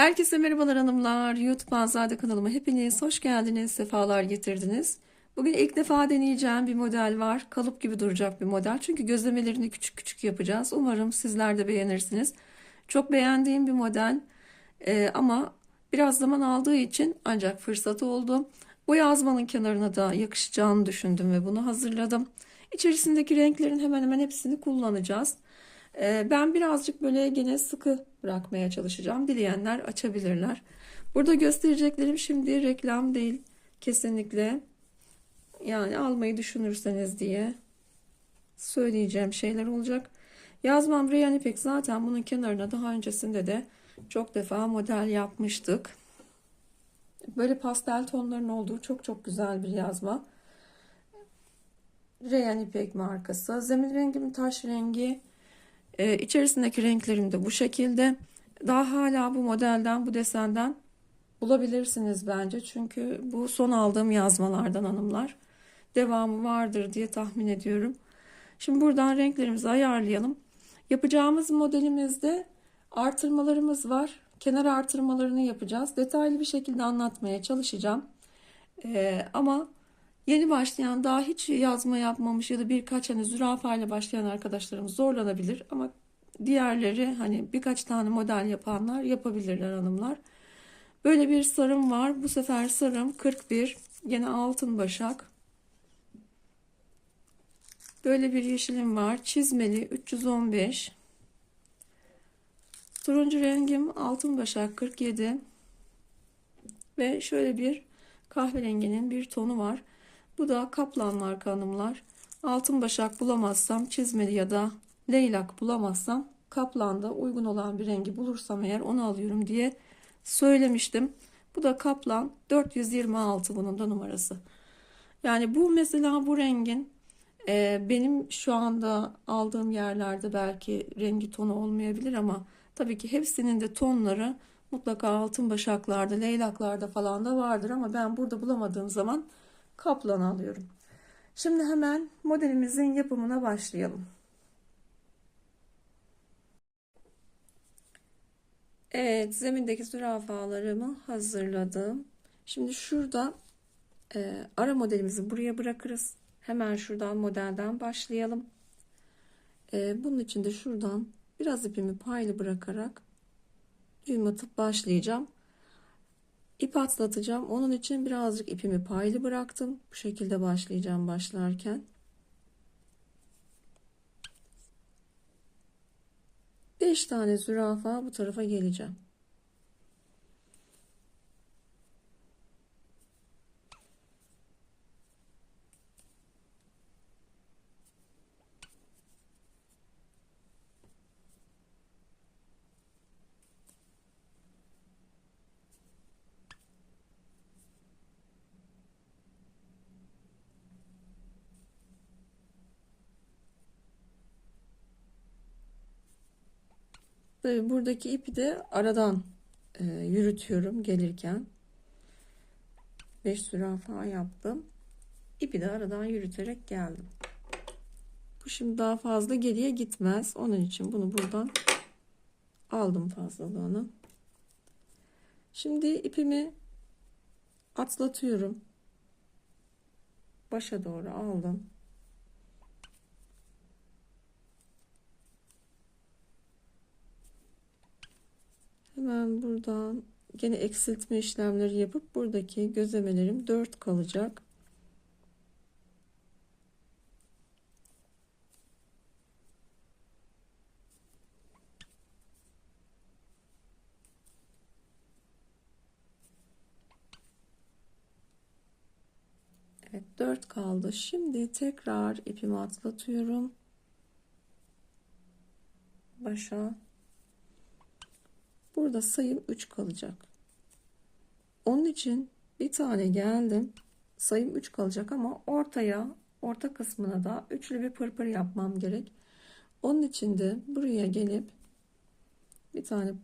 Herkese merhabalar hanımlar. YouTube Azade kanalıma hepiniz hoş geldiniz, sefalar getirdiniz. Bugün ilk defa deneyeceğim bir model var. Kalıp gibi duracak bir model. Çünkü gözlemelerini küçük küçük yapacağız. Umarım sizler de beğenirsiniz. Çok beğendiğim bir model. Ee, ama biraz zaman aldığı için ancak fırsat oldu. Bu yazmanın kenarına da yakışacağını düşündüm ve bunu hazırladım. İçerisindeki renklerin hemen hemen hepsini kullanacağız. Ee, Ben birazcık böyle gene sıkı bırakmaya çalışacağım. Dileyenler açabilirler. Burada göstereceklerim şimdi reklam değil. Kesinlikle. Yani almayı düşünürseniz diye söyleyeceğim şeyler olacak. Yazmam Rayan İpek zaten bunun kenarına daha öncesinde de çok defa model yapmıştık. Böyle pastel tonların olduğu çok çok güzel bir yazma. Rayan İpek markası. Zemin rengim taş rengi. Ee, içerisindeki renklerim de bu şekilde. Daha hala bu modelden, bu desenden bulabilirsiniz bence. Çünkü bu son aldığım yazmalardan hanımlar. Devamı vardır diye tahmin ediyorum. Şimdi buradan renklerimizi ayarlayalım. Yapacağımız modelimizde artırmalarımız var. Kenar artırmalarını yapacağız. Detaylı bir şekilde anlatmaya çalışacağım. Ee, ama Yeni başlayan daha hiç yazma yapmamış ya da birkaç hani zürafa ile başlayan arkadaşlarımız zorlanabilir ama diğerleri hani birkaç tane model yapanlar yapabilirler hanımlar. Böyle bir sarım var. Bu sefer sarım 41. Yine altın başak. Böyle bir yeşilim var. Çizmeli 315. Turuncu rengim altın başak 47. Ve şöyle bir kahverenginin bir tonu var. Bu da kaplan marka hanımlar. Altın başak bulamazsam çizmeli ya da leylak bulamazsam kaplanda uygun olan bir rengi bulursam eğer onu alıyorum diye söylemiştim. Bu da kaplan 426 bunun da numarası. Yani bu mesela bu rengin e, benim şu anda aldığım yerlerde belki rengi tonu olmayabilir ama tabii ki hepsinin de tonları mutlaka altın başaklarda, leylaklarda falan da vardır ama ben burada bulamadığım zaman kaplan alıyorum. Şimdi hemen modelimizin yapımına başlayalım. Evet, zemindeki zürafalarımı hazırladım. Şimdi şurada e, ara modelimizi buraya bırakırız. Hemen şuradan modelden başlayalım. E, bunun için de şuradan biraz ipimi paylı bırakarak düğüm atıp başlayacağım. İp atlatacağım. Onun için birazcık ipimi paylı bıraktım. Bu şekilde başlayacağım başlarken. 5 tane zürafa bu tarafa geleceğim. Buradaki ipi de aradan e, yürütüyorum gelirken. 5 zürafa yaptım. İpi de aradan yürüterek geldim. Bu şimdi daha fazla geriye gitmez. Onun için bunu buradan aldım fazlalığını. Şimdi ipimi atlatıyorum. Başa doğru aldım. Hemen buradan gene eksiltme işlemleri yapıp buradaki gözlemelerim 4 kalacak. Evet 4 kaldı. Şimdi tekrar ipimi atlatıyorum. Başa Burada sayım 3 kalacak. Onun için bir tane geldim. Sayım 3 kalacak ama ortaya, orta kısmına da üçlü bir pırpır yapmam gerek. Onun için de buraya gelip bir tane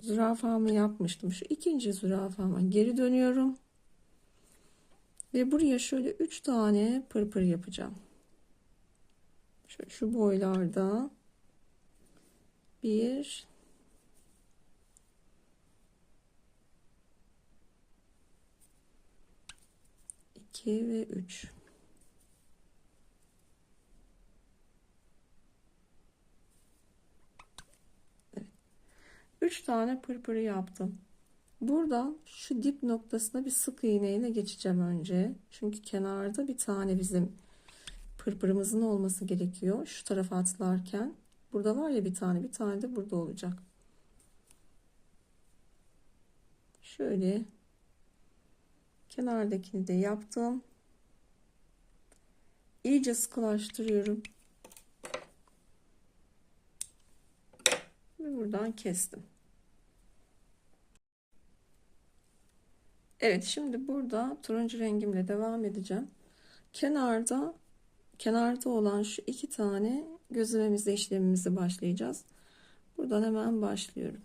zürafamı yapmıştım. Şu ikinci zürafama geri dönüyorum. Ve buraya şöyle 3 tane pırpır yapacağım. Şöyle şu boylarda bir 2 ve 3. Evet. 3 tane pırpırı yaptım. Burada şu dip noktasına bir sık iğneyle geçeceğim önce. Çünkü kenarda bir tane bizim pırpırımızın olması gerekiyor. Şu tarafa atlarken. Burada var ya bir tane bir tane de burada olacak. Şöyle kenardakini de yaptım. İyice sıkılaştırıyorum. Ve buradan kestim. Evet şimdi burada turuncu rengimle devam edeceğim. Kenarda kenarda olan şu iki tane gözlememizde işlemimizi başlayacağız. Buradan hemen başlıyorum.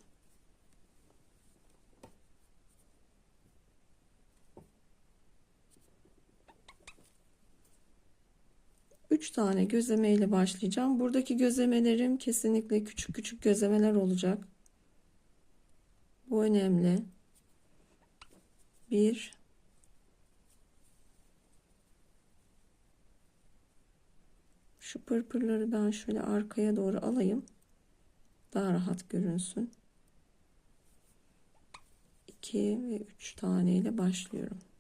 Üç tane gözleme ile başlayacağım. Buradaki gözlemelerim kesinlikle küçük küçük gözlemeler olacak. Bu önemli. Bir Şu pırpırları ben şöyle arkaya doğru alayım. Daha rahat görünsün. 2 ve 3 tane ile başlıyorum.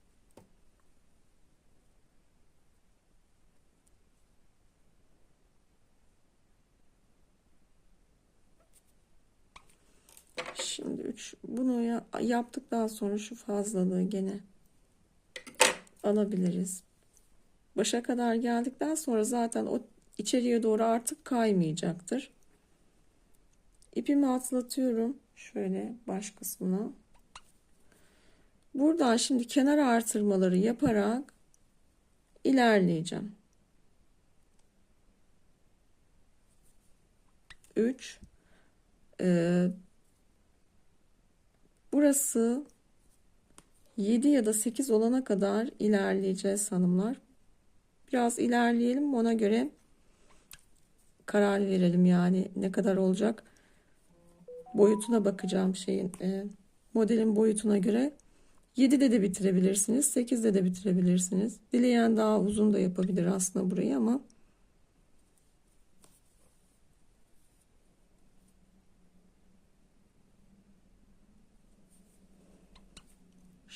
Şimdi 3 bunu ya, yaptıktan sonra şu fazlalığı gene alabiliriz. Başa kadar geldikten sonra zaten o içeriye doğru artık kaymayacaktır. İpimi atlatıyorum. Şöyle baş kısmına. Buradan şimdi kenar artırmaları yaparak ilerleyeceğim. 3 ee, burası 7 ya da 8 olana kadar ilerleyeceğiz hanımlar. Biraz ilerleyelim ona göre karar verelim yani ne kadar olacak. Boyutuna bakacağım şeyin e, modelin boyutuna göre 7'de de bitirebilirsiniz. 8'de de bitirebilirsiniz. Dileyen daha uzun da yapabilir aslında burayı ama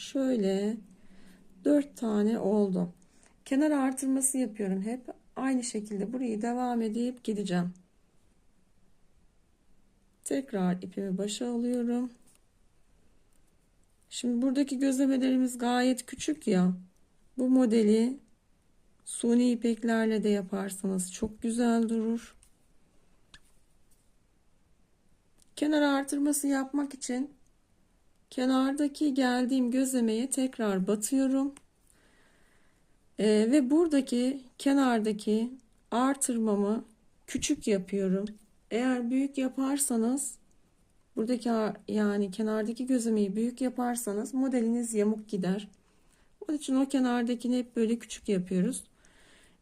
şöyle 4 tane oldu. Kenar artırması yapıyorum hep. Aynı şekilde burayı devam edip gideceğim. Tekrar ipimi başa alıyorum. Şimdi buradaki gözlemelerimiz gayet küçük ya. Bu modeli suni ipeklerle de yaparsanız çok güzel durur. Kenar artırması yapmak için kenardaki geldiğim gözlemeye tekrar batıyorum. Ee, ve buradaki kenardaki artırmamı küçük yapıyorum. Eğer büyük yaparsanız buradaki yani kenardaki gözlemeyi büyük yaparsanız modeliniz yamuk gider. Onun için o kenardakini hep böyle küçük yapıyoruz.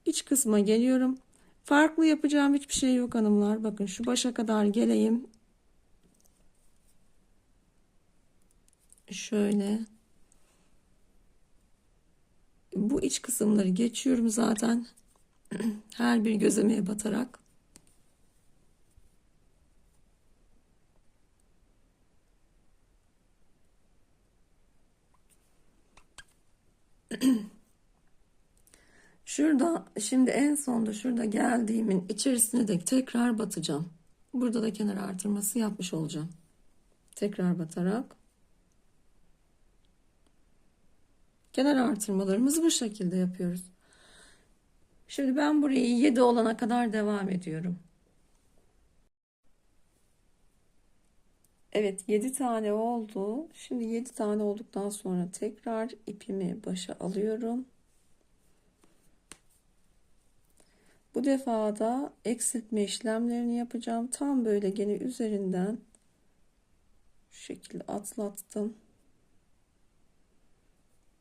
İç kısma geliyorum. Farklı yapacağım hiçbir şey yok hanımlar. Bakın şu başa kadar geleyim. Şöyle bu iç kısımları geçiyorum zaten. Her bir gözlemeye batarak. Şurada şimdi en sonda şurada geldiğimin içerisine de tekrar batacağım. Burada da kenar artırması yapmış olacağım. Tekrar batarak Kenar artırmalarımızı bu şekilde yapıyoruz. Şimdi ben burayı 7 olana kadar devam ediyorum. Evet 7 tane oldu. Şimdi 7 tane olduktan sonra tekrar ipimi başa alıyorum. Bu defa da eksiltme işlemlerini yapacağım. Tam böyle gene üzerinden şu şekilde atlattım.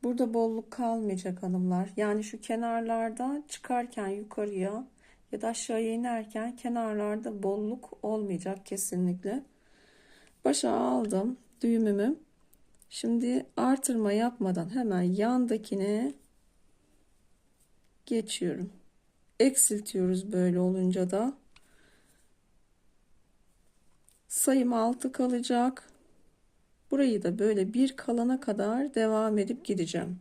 Burada bolluk kalmayacak hanımlar. Yani şu kenarlarda çıkarken yukarıya ya da aşağıya inerken kenarlarda bolluk olmayacak kesinlikle. Başa aldım düğümümü. Şimdi artırma yapmadan hemen yandakine geçiyorum. Eksiltiyoruz böyle olunca da. Sayım 6 kalacak. Burayı da böyle bir kalana kadar devam edip gideceğim.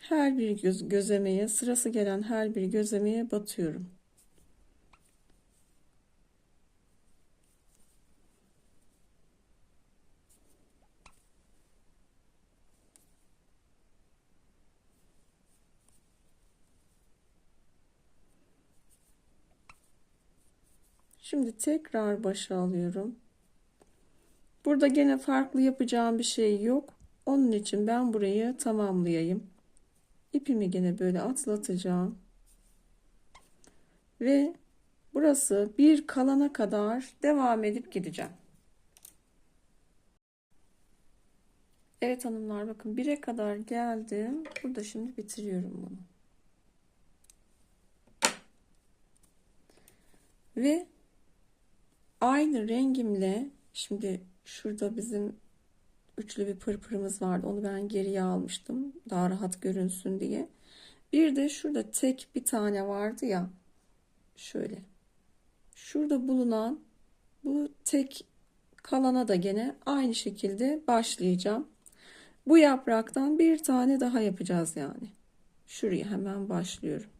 Her bir göz, gözlemeye, sırası gelen her bir gözlemeye batıyorum. Şimdi tekrar başa alıyorum. Burada gene farklı yapacağım bir şey yok. Onun için ben burayı tamamlayayım. İpimi gene böyle atlatacağım. Ve burası bir kalana kadar devam edip gideceğim. Evet hanımlar bakın 1'e kadar geldim. Burada şimdi bitiriyorum bunu. Ve aynı rengimle şimdi şurada bizim üçlü bir pırpırımız vardı. Onu ben geriye almıştım. Daha rahat görünsün diye. Bir de şurada tek bir tane vardı ya. Şöyle. Şurada bulunan bu tek kalana da gene aynı şekilde başlayacağım. Bu yapraktan bir tane daha yapacağız yani. Şuraya hemen başlıyorum.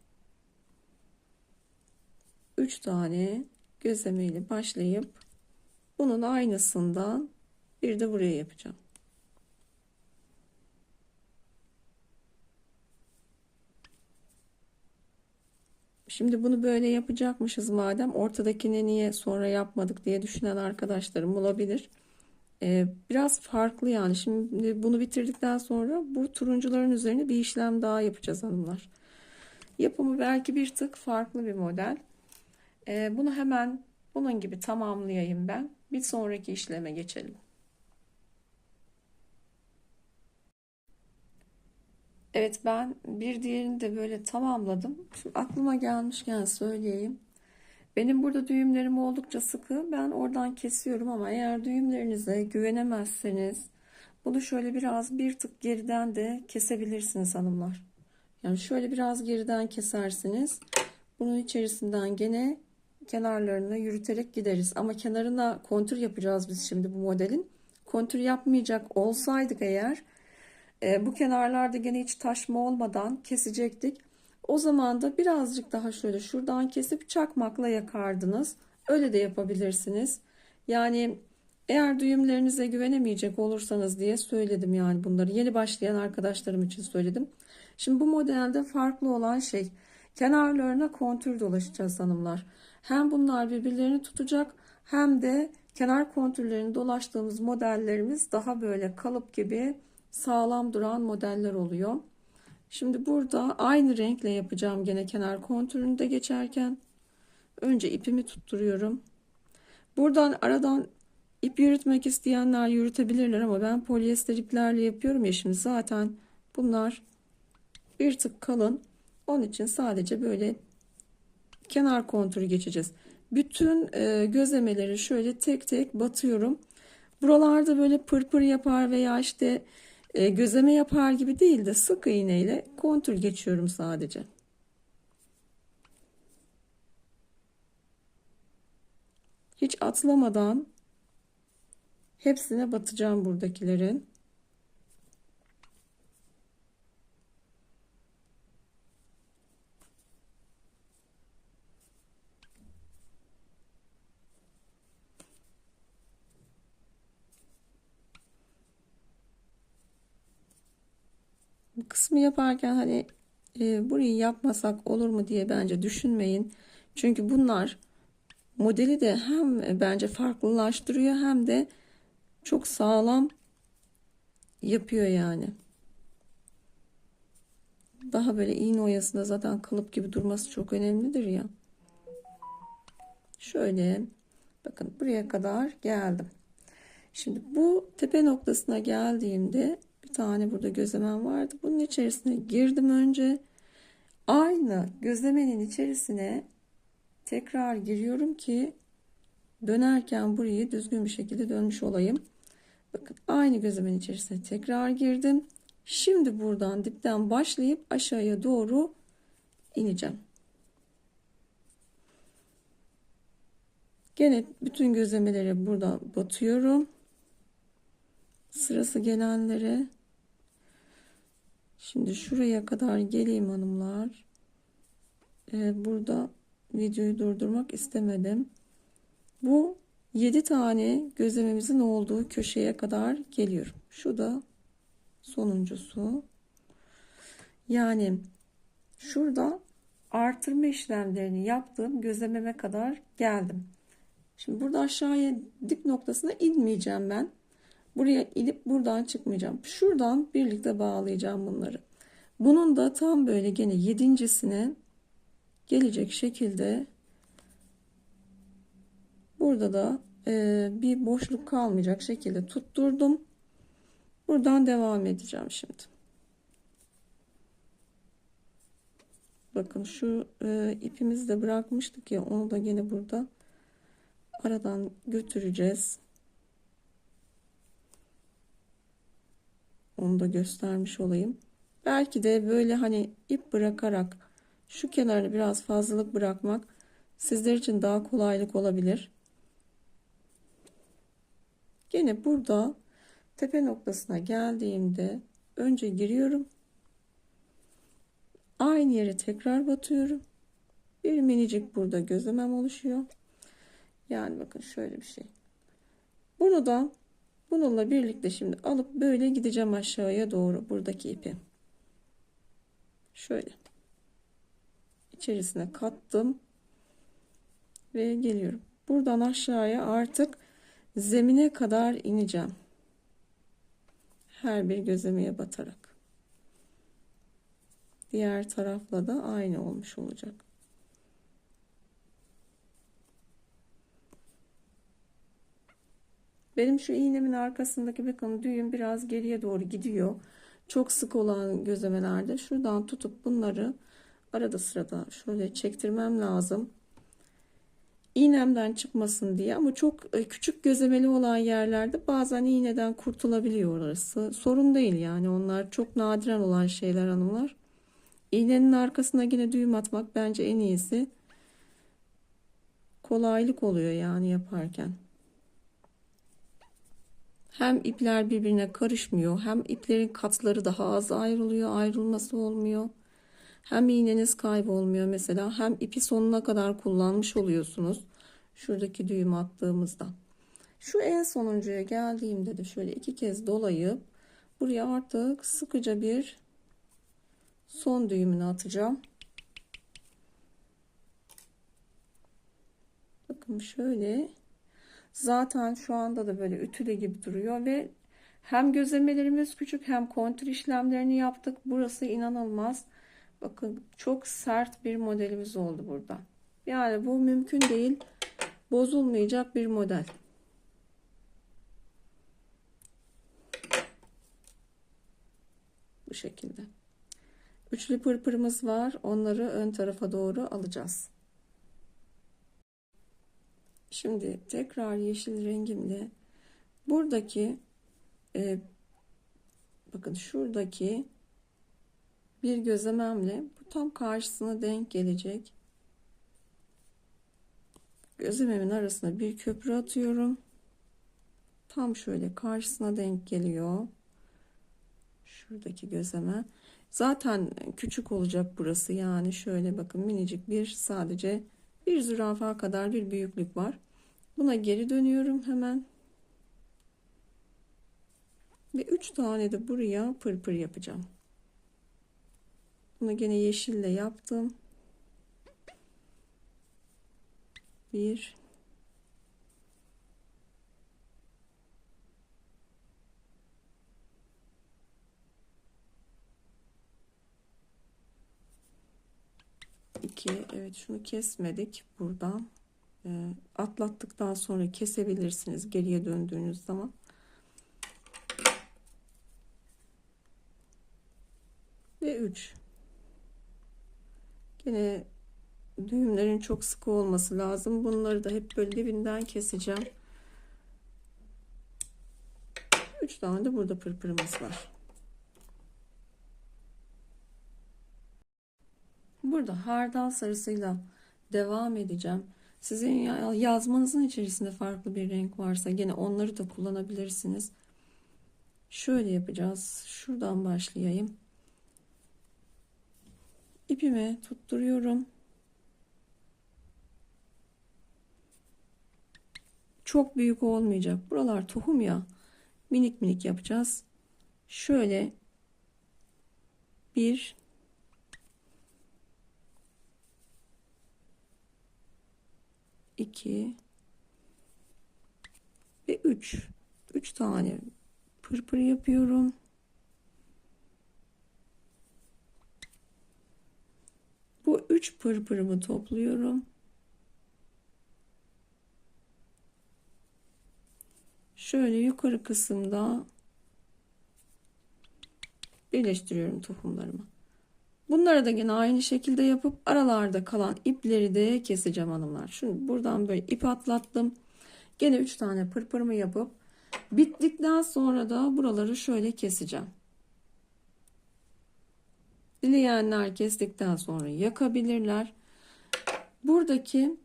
3 tane gözlemeyle başlayıp bunun aynısından bir de buraya yapacağım. Şimdi bunu böyle yapacakmışız madem ortadakini niye sonra yapmadık diye düşünen arkadaşlarım olabilir. Ee, biraz farklı yani. Şimdi bunu bitirdikten sonra bu turuncuların üzerine bir işlem daha yapacağız hanımlar. Yapımı belki bir tık farklı bir model. Ee, bunu hemen bunun gibi tamamlayayım ben. Bir sonraki işleme geçelim. Evet ben bir diğerini de böyle tamamladım. Şimdi aklıma gelmişken söyleyeyim. Benim burada düğümlerim oldukça sıkı. Ben oradan kesiyorum ama eğer düğümlerinize güvenemezseniz bunu şöyle biraz bir tık geriden de kesebilirsiniz hanımlar. Yani şöyle biraz geriden kesersiniz. Bunun içerisinden gene kenarlarını yürüterek gideriz. Ama kenarına kontür yapacağız biz şimdi bu modelin. Kontür yapmayacak olsaydık eğer e, bu kenarlarda gene hiç taşma olmadan kesecektik. O zaman da birazcık daha şöyle şuradan kesip çakmakla yakardınız. Öyle de yapabilirsiniz. Yani eğer düğümlerinize güvenemeyecek olursanız diye söyledim yani bunları. Yeni başlayan arkadaşlarım için söyledim. Şimdi bu modelde farklı olan şey kenarlarına kontür dolaşacağız hanımlar. Hem bunlar birbirlerini tutacak hem de kenar kontürlerini dolaştığımız modellerimiz daha böyle kalıp gibi sağlam duran modeller oluyor. Şimdi burada aynı renkle yapacağım gene kenar kontürünü de geçerken önce ipimi tutturuyorum. Buradan aradan ip yürütmek isteyenler yürütebilirler ama ben polyester iplerle yapıyorum ya şimdi zaten bunlar bir tık kalın. Onun için sadece böyle kenar kontürü geçeceğiz. Bütün e, gözlemeleri şöyle tek tek batıyorum. Buralarda böyle pırpır yapar veya işte e, gözleme yapar gibi değil de sık iğneyle kontür geçiyorum sadece. Hiç atlamadan hepsine batacağım buradakilerin. Kısmı yaparken hani e, burayı yapmasak olur mu diye bence düşünmeyin. Çünkü bunlar modeli de hem bence farklılaştırıyor hem de çok sağlam yapıyor yani. Daha böyle iğne oyasında zaten kalıp gibi durması çok önemlidir ya. Şöyle bakın buraya kadar geldim. Şimdi bu tepe noktasına geldiğimde bir tane burada gözlemem vardı. Bunun içerisine girdim önce. Aynı gözlemenin içerisine tekrar giriyorum ki dönerken burayı düzgün bir şekilde dönmüş olayım. Bakın aynı gözlemin içerisine tekrar girdim. Şimdi buradan dipten başlayıp aşağıya doğru ineceğim. Gene bütün gözlemeleri burada batıyorum. Sırası gelenlere şimdi şuraya kadar geleyim hanımlar. Ee, burada videoyu durdurmak istemedim. Bu 7 tane gözlememizin olduğu köşeye kadar geliyorum. Şu da sonuncusu. Yani şurada artırma işlemlerini yaptığım gözlememe kadar geldim. Şimdi burada aşağıya dip noktasına inmeyeceğim ben. Buraya inip buradan çıkmayacağım. Şuradan birlikte bağlayacağım bunları. Bunun da tam böyle gene yedincisine gelecek şekilde burada da e, bir boşluk kalmayacak şekilde tutturdum. Buradan devam edeceğim şimdi. Bakın şu e, ipimizi de bırakmıştık ya onu da gene burada aradan götüreceğiz. Onu da göstermiş olayım. Belki de böyle hani ip bırakarak şu kenarını biraz fazlalık bırakmak sizler için daha kolaylık olabilir. Gene burada tepe noktasına geldiğimde önce giriyorum. Aynı yere tekrar batıyorum. Bir minicik burada gözlemem oluşuyor. Yani bakın şöyle bir şey. Bunu da bununla birlikte şimdi alıp böyle gideceğim aşağıya doğru buradaki ipi. Şöyle. içerisine kattım. Ve geliyorum. Buradan aşağıya artık zemine kadar ineceğim. Her bir gözlemeye batarak. Diğer tarafla da aynı olmuş olacak. Benim şu iğnemin arkasındaki bakın düğüm biraz geriye doğru gidiyor. Çok sık olan gözlemelerde şuradan tutup bunları arada sırada şöyle çektirmem lazım. İğnemden çıkmasın diye ama çok e, küçük gözlemeli olan yerlerde bazen iğneden kurtulabiliyor orası. Sorun değil yani onlar çok nadiren olan şeyler hanımlar. İğnenin arkasına yine düğüm atmak bence en iyisi. Kolaylık oluyor yani yaparken. Hem ipler birbirine karışmıyor, hem iplerin katları daha az ayrılıyor, ayrılması olmuyor. Hem iğneniz kaybolmuyor mesela, hem ipi sonuna kadar kullanmış oluyorsunuz. Şuradaki düğüm attığımızda. Şu en sonuncuya geldiğimde de şöyle iki kez dolayıp buraya artık sıkıca bir son düğümünü atacağım. Bakın şöyle Zaten şu anda da böyle ütülü gibi duruyor ve hem gözlemelerimiz küçük hem kontür işlemlerini yaptık. Burası inanılmaz. Bakın çok sert bir modelimiz oldu burada. Yani bu mümkün değil. Bozulmayacak bir model. Bu şekilde. Üçlü pırpırımız var. Onları ön tarafa doğru alacağız. Şimdi tekrar yeşil rengimle buradaki e, bakın şuradaki bir gözlememle bu tam karşısına denk gelecek. Gözlememin arasına bir köprü atıyorum. Tam şöyle karşısına denk geliyor. Şuradaki gözleme. Zaten küçük olacak burası. Yani şöyle bakın minicik bir sadece bir zürafa kadar bir büyüklük var. Buna geri dönüyorum hemen. Ve 3 tane de buraya pırpır yapacağım. Bunu gene yeşille yaptım. Bir. İki. Evet şunu kesmedik buradan. E, atlattıktan sonra kesebilirsiniz geriye döndüğünüz zaman. Ve 3. Yine düğümlerin çok sıkı olması lazım. Bunları da hep böyle dibinden keseceğim. 3 tane de burada pırpırımız var. Burada hardal sarısıyla devam edeceğim. Sizin yazmanızın içerisinde farklı bir renk varsa gene onları da kullanabilirsiniz. Şöyle yapacağız. Şuradan başlayayım. İpimi tutturuyorum. Çok büyük olmayacak. Buralar tohum ya. Minik minik yapacağız. Şöyle bir 2 ve 3 3 tane pırpır yapıyorum. Bu 3 pırpırımı topluyorum. Şöyle yukarı kısımda birleştiriyorum tohumlarımı. Bunları da yine aynı şekilde yapıp aralarda kalan ipleri de keseceğim hanımlar. Şimdi buradan böyle ip atlattım. Gene 3 tane pırpırımı yapıp bittikten sonra da buraları şöyle keseceğim. Dileyenler kestikten sonra yakabilirler. Buradaki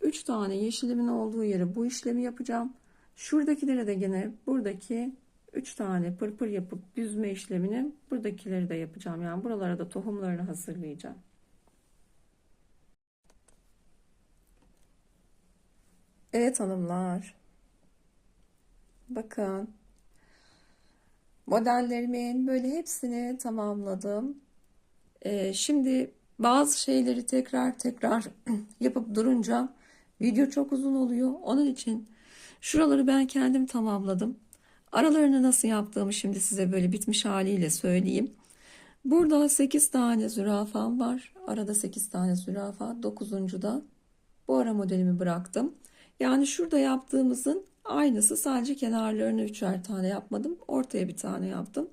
3 tane yeşilimin olduğu yere bu işlemi yapacağım. Şuradakilere de gene buradaki 3 tane pırpır yapıp düzme işlemini buradakileri de yapacağım. Yani buralara da tohumlarını hazırlayacağım. Evet hanımlar. Bakın. Modellerimin böyle hepsini tamamladım. Ee, şimdi bazı şeyleri tekrar tekrar yapıp durunca video çok uzun oluyor. Onun için şuraları ben kendim tamamladım. Aralarını nasıl yaptığımı şimdi size böyle bitmiş haliyle söyleyeyim. Burada 8 tane zürafam var. Arada 8 tane zürafa. 9. da bu ara modelimi bıraktım. Yani şurada yaptığımızın aynısı sadece kenarlarını üçer tane yapmadım. Ortaya bir tane yaptım.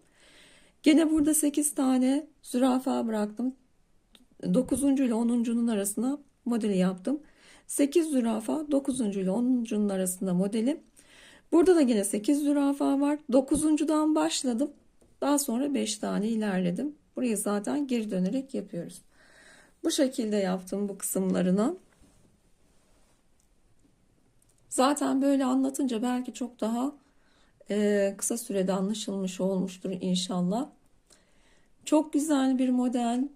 Gene burada 8 tane zürafa bıraktım. 9. ile 10.'nun arasına modeli yaptım. 8 zürafa 9. ile 10.'nun arasında modeli. Burada da yine 8 zürafa var. 9.dan başladım. Daha sonra 5 tane ilerledim. Burayı zaten geri dönerek yapıyoruz. Bu şekilde yaptım bu kısımlarını. Zaten böyle anlatınca belki çok daha e, kısa sürede anlaşılmış olmuştur inşallah. Çok güzel bir model.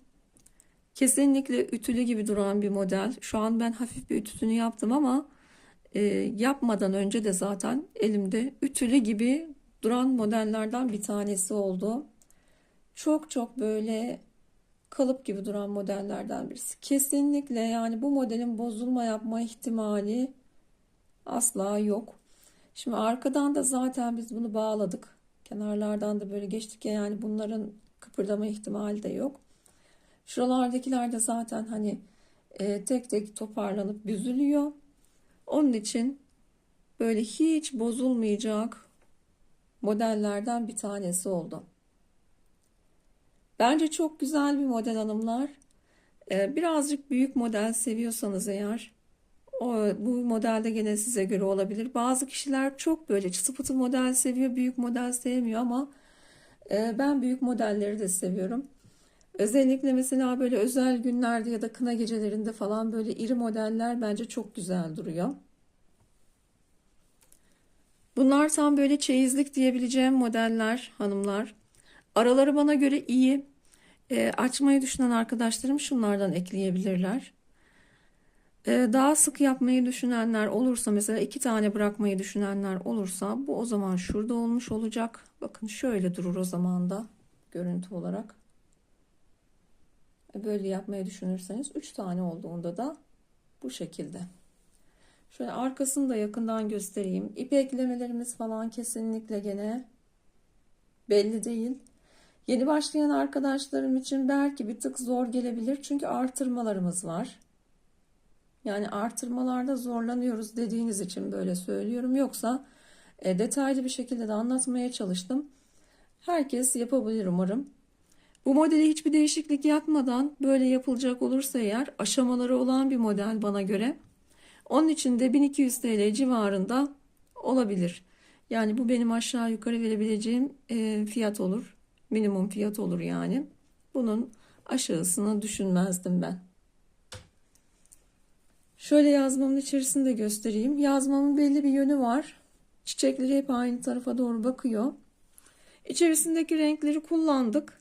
Kesinlikle ütülü gibi duran bir model. Şu an ben hafif bir ütüsünü yaptım ama e, yapmadan önce de zaten elimde ütülü gibi duran modellerden bir tanesi oldu. Çok çok böyle kalıp gibi duran modellerden birisi. Kesinlikle yani bu modelin bozulma yapma ihtimali asla yok. Şimdi arkadan da zaten biz bunu bağladık. Kenarlardan da böyle geçtik ya yani bunların kıpırdama ihtimali de yok. Şuralardakiler de zaten hani e, tek tek toparlanıp büzülüyor. Onun için böyle hiç bozulmayacak modellerden bir tanesi oldu. Bence çok güzel bir model hanımlar. Ee, birazcık büyük model seviyorsanız eğer o, bu modelde gene size göre olabilir. Bazı kişiler çok böyle çıtı pıtı model seviyor, büyük model sevmiyor ama e, ben büyük modelleri de seviyorum. Özellikle mesela böyle özel günlerde ya da kına gecelerinde falan böyle iri modeller bence çok güzel duruyor. Bunlar tam böyle çeyizlik diyebileceğim modeller hanımlar. Araları bana göre iyi. E, açmayı düşünen arkadaşlarım şunlardan ekleyebilirler. E, daha sık yapmayı düşünenler olursa mesela iki tane bırakmayı düşünenler olursa bu o zaman şurada olmuş olacak. Bakın şöyle durur o zaman da görüntü olarak. Böyle yapmayı düşünürseniz 3 tane olduğunda da bu şekilde. Şöyle arkasını da yakından göstereyim. İp eklemelerimiz falan kesinlikle gene belli değil. Yeni başlayan arkadaşlarım için belki bir tık zor gelebilir. Çünkü artırmalarımız var. Yani artırmalarda zorlanıyoruz dediğiniz için böyle söylüyorum. Yoksa e, detaylı bir şekilde de anlatmaya çalıştım. Herkes yapabilir umarım. Bu modeli hiçbir değişiklik yapmadan böyle yapılacak olursa eğer aşamaları olan bir model bana göre. Onun için de 1200 TL civarında olabilir. Yani bu benim aşağı yukarı verebileceğim e, fiyat olur. Minimum fiyat olur yani. Bunun aşağısını düşünmezdim ben. Şöyle yazmamın içerisinde göstereyim. Yazmamın belli bir yönü var. Çiçekleri hep aynı tarafa doğru bakıyor. İçerisindeki renkleri kullandık.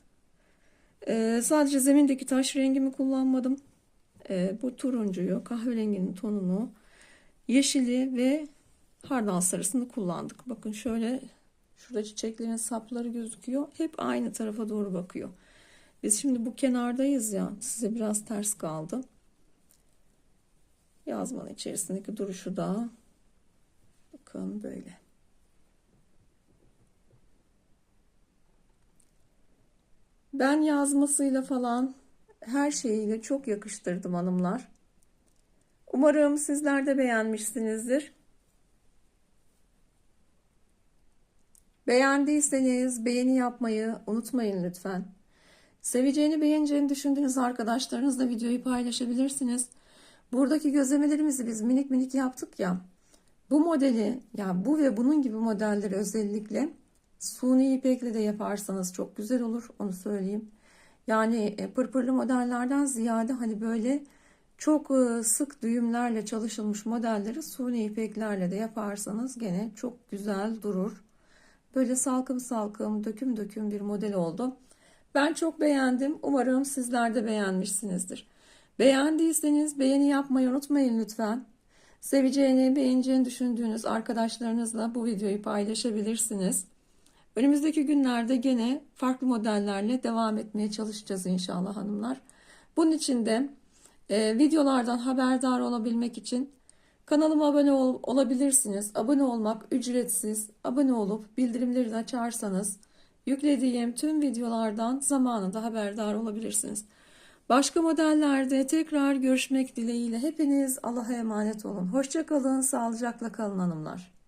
Ee, sadece zemindeki taş rengimi kullanmadım. Ee, bu turuncuyu, kahverenginin tonunu, yeşili ve hardal sarısını kullandık. Bakın şöyle şurada çiçeklerin sapları gözüküyor. Hep aynı tarafa doğru bakıyor. Biz şimdi bu kenardayız ya. Size biraz ters kaldı. Yazmanın içerisindeki duruşu da bakın böyle. Ben yazmasıyla falan her şeyiyle çok yakıştırdım hanımlar. Umarım sizler de beğenmişsinizdir. Beğendiyseniz beğeni yapmayı unutmayın lütfen. Seveceğini beğeneceğini düşündüğünüz arkadaşlarınızla videoyu paylaşabilirsiniz. Buradaki gözlemelerimizi biz minik minik yaptık ya. Bu modeli yani bu ve bunun gibi modelleri özellikle suni ipekle de yaparsanız çok güzel olur onu söyleyeyim. Yani e, pırpırlı modellerden ziyade hani böyle çok e, sık düğümlerle çalışılmış modelleri suni ipeklerle de yaparsanız gene çok güzel durur. Böyle salkım salkım döküm döküm bir model oldu. Ben çok beğendim. Umarım sizler de beğenmişsinizdir. Beğendiyseniz beğeni yapmayı unutmayın lütfen. Seveceğini, beğeneceğini düşündüğünüz arkadaşlarınızla bu videoyu paylaşabilirsiniz. Önümüzdeki günlerde gene farklı modellerle devam etmeye çalışacağız inşallah hanımlar. Bunun için de e, videolardan haberdar olabilmek için kanalıma abone ol, olabilirsiniz. Abone olmak ücretsiz. Abone olup bildirimleri de açarsanız yüklediğim tüm videolardan zamanında haberdar olabilirsiniz. Başka modellerde tekrar görüşmek dileğiyle hepiniz Allah'a emanet olun. Hoşçakalın, sağlıcakla kalın hanımlar.